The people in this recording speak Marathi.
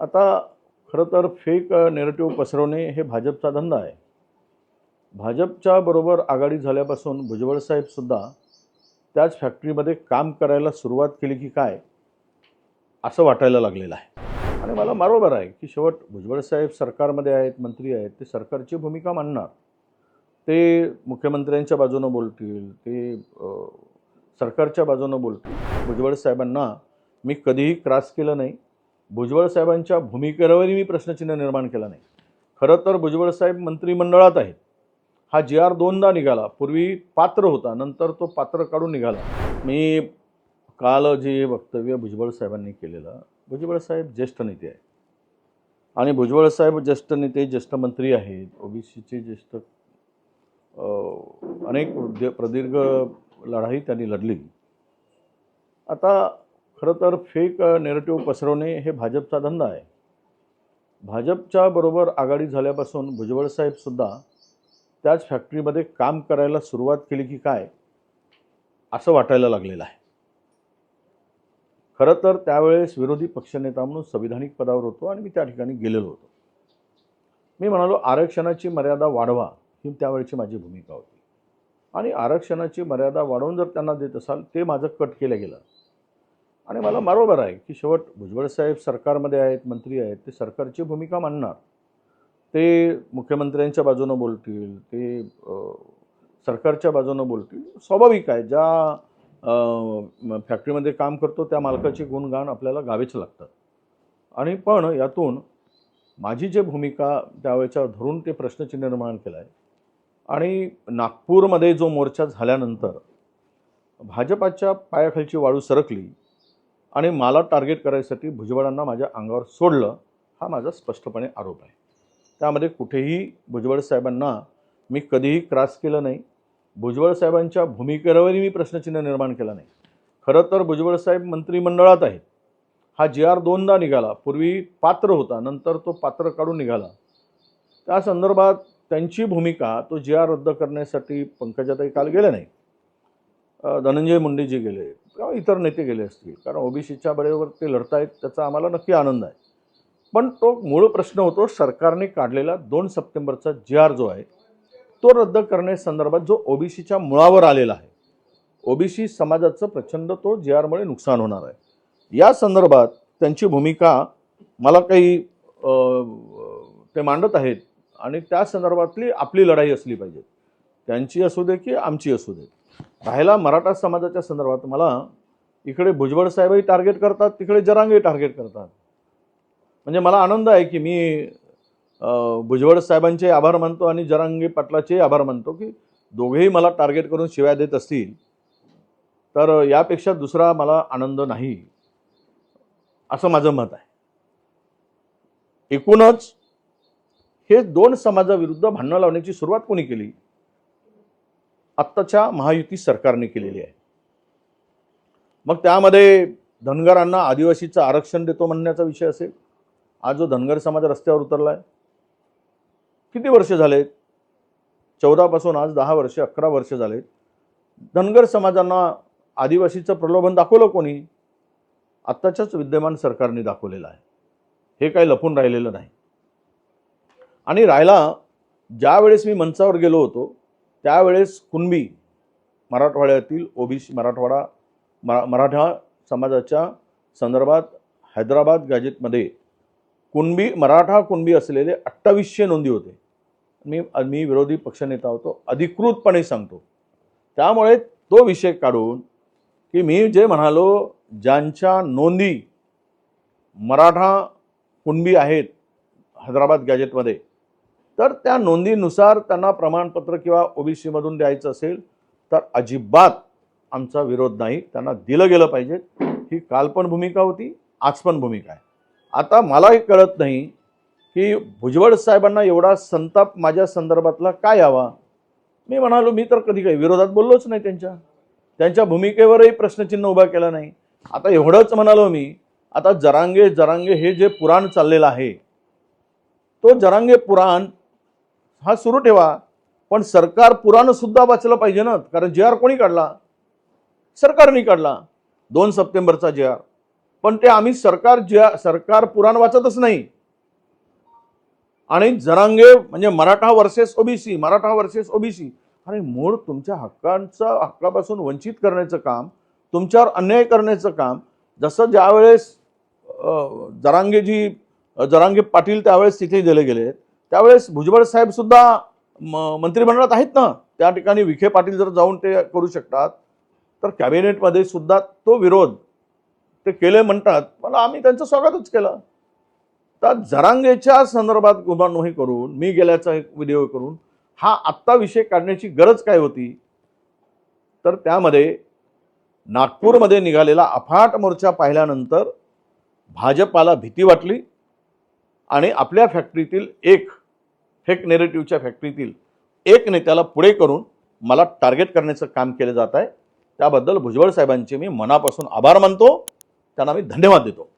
आता खरं तर फेक नेरेटिव्ह पसरवणे हे भाजपचा धंदा आहे. भाजपच्या बरोबर आघाडी झाल्यापासून भुजबळ साहेबसुद्धा त्याच फॅक्टरीमध्ये काम करायला सुरुवात केली की काय असं वाटायला लागलेलं आहे. आणि मला बरोबर आहे की शेवट भुजबळ साहेब सरकारमध्ये आहेत मंत्री आहेत ते सरकारची भूमिका मांडणार ते मुख्यमंत्र्यांच्या बाजूनं बोलतील ते सरकारच्या बाजूनं बोलतील. भुजबळ साहेबांना मी कधीही क्रास केलं नाही. भुजबळ साहेबांच्या भूमिकेवरही मी प्रश्नचिन्ह निर्माण केला नाही. खरं तर भुजबळ साहेब मंत्रिमंडळात आहेत. हा जी आर दोनदा निघाला. पूर्वी पात्र होता नंतर तो पात्र काढून निघाला. मी काल जे वक्तव्य भुजबळ साहेबांनी केलेलं भुजबळ साहेब ज्येष्ठ नेते आहेत. आणि भुजबळ साहेब ज्येष्ठ नेते ज्येष्ठ मंत्री आहेत. ओबीसीचे ज्येष्ठ अनेक प्रदीर्घ लढाई त्यांनी लढली. आता खरं तर फेक नेरेटिव्ह पसरवणे हे भाजपचा धंदा आहे. भाजपच्या बरोबर आघाडी झाल्यापासून भुजबळ साहेबसुद्धा त्याच फॅक्टरीमध्ये काम करायला सुरुवात केली की काय असं वाटायला लागलेलं आहे. खरं तर त्यावेळेस विरोधी पक्षनेता म्हणून संविधानिक पदावर होतो आणि मी त्या ठिकाणी गेलेलो होतो. मी म्हणालो आरक्षणाची मर्यादा वाढवा ही त्यावेळची माझी भूमिका होती. आणि आरक्षणाची मर्यादा वाढवून जर त्यांना देत असाल ते माझं कट केलं गेलं. आणि मला बरोबर आहे की शेवट भुजबळ साहेब सरकारमध्ये आहेत मंत्री आहेत ते सरकारची भूमिका मांडणार ते मुख्यमंत्र्यांच्या बाजूनं बोलतील ते सरकारच्या बाजूनं बोलतील. स्वाभाविक आहे ज्या फॅक्टरीमध्ये काम करतो त्या मालकाची गुणगान आपल्याला गावेच लागतात. आणि पण यातून माझी जे भूमिका त्यावेळेच्या धरून ते प्रश्नचिन्ह निर्माण केलं आहे आणि नागपूरमध्ये जो मोर्चा झाल्यानंतर भाजपाच्या पायाखालची वाळू सरकली आणि मला टार्गेट करायसाठी भुजबळांना माझ्या अंगावर सोडलं हा माझा स्पष्टपणे आरोप आहे. त्यामध्ये कुठेही भुजबळ साहेबांना मी कधीही क्रॉस केलं नाही. भुजबळ साहेबांच्या भूमिकेवरही मी प्रश्नचिन्ह निर्माण केला नाही. खरं तर भुजबळ साहेब मंत्रिमंडळात आहेत. हा जी आर दोनदा निघाला. पूर्वी पात्र होता नंतर तो पात्र काढून निघाला. त्या संदर्भात त्यांची भूमिका तो जी आर रद्द करण्यासाठी पंकजाताई काल गेले नाही. धनंजय मुंडेजी गेले. किंवा इतर नेते गेले असतील? कारण ओबीसीच्या बरोबर ते लढतायत त्याचा आम्हाला नक्की आनंद आहे. पण तो मूळ प्रश्न होतो सरकारने काढलेला दोन सप्टेंबरचा जी आर जो आहे तो रद्द करण्यासंदर्भात जो ओबीसीच्या मुळावर आलेला आहे. ओबीसी समाजाचं प्रचंड तो जी आरमुळे नुकसान होणार आहे. या संदर्भात त्यांची भूमिका मला काही ते मांडत आहेत आणि त्या संदर्भातली आपली लढाई असली पाहिजे. त्यांची असू दे की आमची असू दे. राहिला मराठा समाजाच्या संदर्भात मला इकडे भुजबळ साहेबही टार्गेट करतात तिकडे जरांगे टार्गेट करतात. म्हणजे मला आनंद आहे की मी भुजबळ साहेबांचे आभार मानतो आणि जरांगी पाटलाचे आभार मानतो की दोघेही मला टार्गेट करून शिवाय देत असतील. तर यापेक्षा दुसरा मला आनंद नाही असं माझं मत आहे. एकूणच हे दोन समाजाविरुद्ध भांडणं लावण्याची सुरुवात कोणी केली? आत्ताच्या महायुती सरकारने केलेली आहे. मग त्यामध्ये धनगरांना आदिवासीचं आरक्षण देतो म्हणण्याचा विषय असेल. आज जो धनगर समाज रस्त्यावर उतरला आहे किती वर्ष झालेत? चौदापासून आज दहा वर्ष अकरा वर्ष झालेत. धनगर समाजांना आदिवासीचं प्रलोभन दाखवलं कोणी? आत्ताच्याच विद्यमान सरकारने दाखवलेलं आहे. हे काही लपून राहिलेलं नाही. आणि राहिला ज्यावेळेस मी मंचावर गेलो होतो त्यावेळेस कुणबी मराठवाड्यातील ओबीसी मराठवाडा मरा मराठा समाजाच्या संदर्भात हैदराबाद गॅजेटमध्ये कुणबी मराठा कुणबी असलेले अठ्ठावीसशे नोंदी होते. मी मी विरोधी पक्षनेता होतो अधिकृतपणे सांगतो. त्यामुळे तो विषय काढून की मी जे म्हणालो ज्यांच्या नोंदी मराठा कुणबी आहेत हैदराबाद गॅजेटमध्ये तर त्या नोंदीनुसार त्यांना प्रमाणपत्र किंवा ओबीसीमधून द्यायचं असेल तर अजिबात आमचा विरोध नाही. त्यांना दिलं गेलं पाहिजे. ही काल पण भूमिका होती आज पण भूमिका आहे. आता मलाही कळत नाही की भुजबळ साहेबांना एवढा संताप माझ्या संदर्भातला काय यावा? मी म्हणालो मी तर कधी काही विरोधात बोललोच नाही त्यांच्या. त्यांच्या भूमिकेवरही प्रश्नचिन्ह उभा केला नाही. आता एवढंच म्हणालो मी आता जरांगे जरांगे हे जे पुराण चाललेलं आहे तो जरांगे पुराण हा सुरू ठेवा. पण सरकार पुराण सुद्धा वाचलं पाहिजे ना. कारण जे आर कोणी काढला? सरकारने काढला. दोन सप्टेंबरचा जे आर पण ते आम्ही सरकार जे सरकार पुराण वाचतच नाही. आणि जरांगे म्हणजे Maratha versus OBC Maratha versus OBC अरे मूळ तुमच्या हक्कांचा हक्कापासून वंचित करण्याचं काम तुमच्यावर अन्याय करण्याचं काम जसं ज्यावेळेस जरांगेजी जरांगे पाटील त्यावेळेस तिथे दिले गेले त्यावेळेस भुजबळ साहेब सुद्धा म- मंत्रिमंडळात आहेत ना त्या ठिकाणी विखे पाटील जर जाऊन ते करू शकतात तर कॅबिनेटमध्ये सुद्धा तो विरोध ते केले म्हणतात पण आम्ही त्यांचं स्वागतच केलं. तर जरांगेच्या संदर्भात गुमानोही करून मी गेल्याचा एक व्हिडिओ करून हा आत्ता विषय काढण्याची गरज काय होती? तर त्यामध्ये नागपूरमध्ये निघालेला अफाट मोर्चा पाहिल्यानंतर भाजपाला भीती वाटली आणि आपल्या फॅक्टरीतील एक फेक नेरेटिव्हच्या फॅक्टरीतील एक नेत्याला पुढे करून मला टार्गेट करण्याचं काम केलं जात आहे. त्याबद्दल भुजबळ साहेबांचे मी मनापासून आभार मानतो. त्यांना मी धन्यवाद देतो.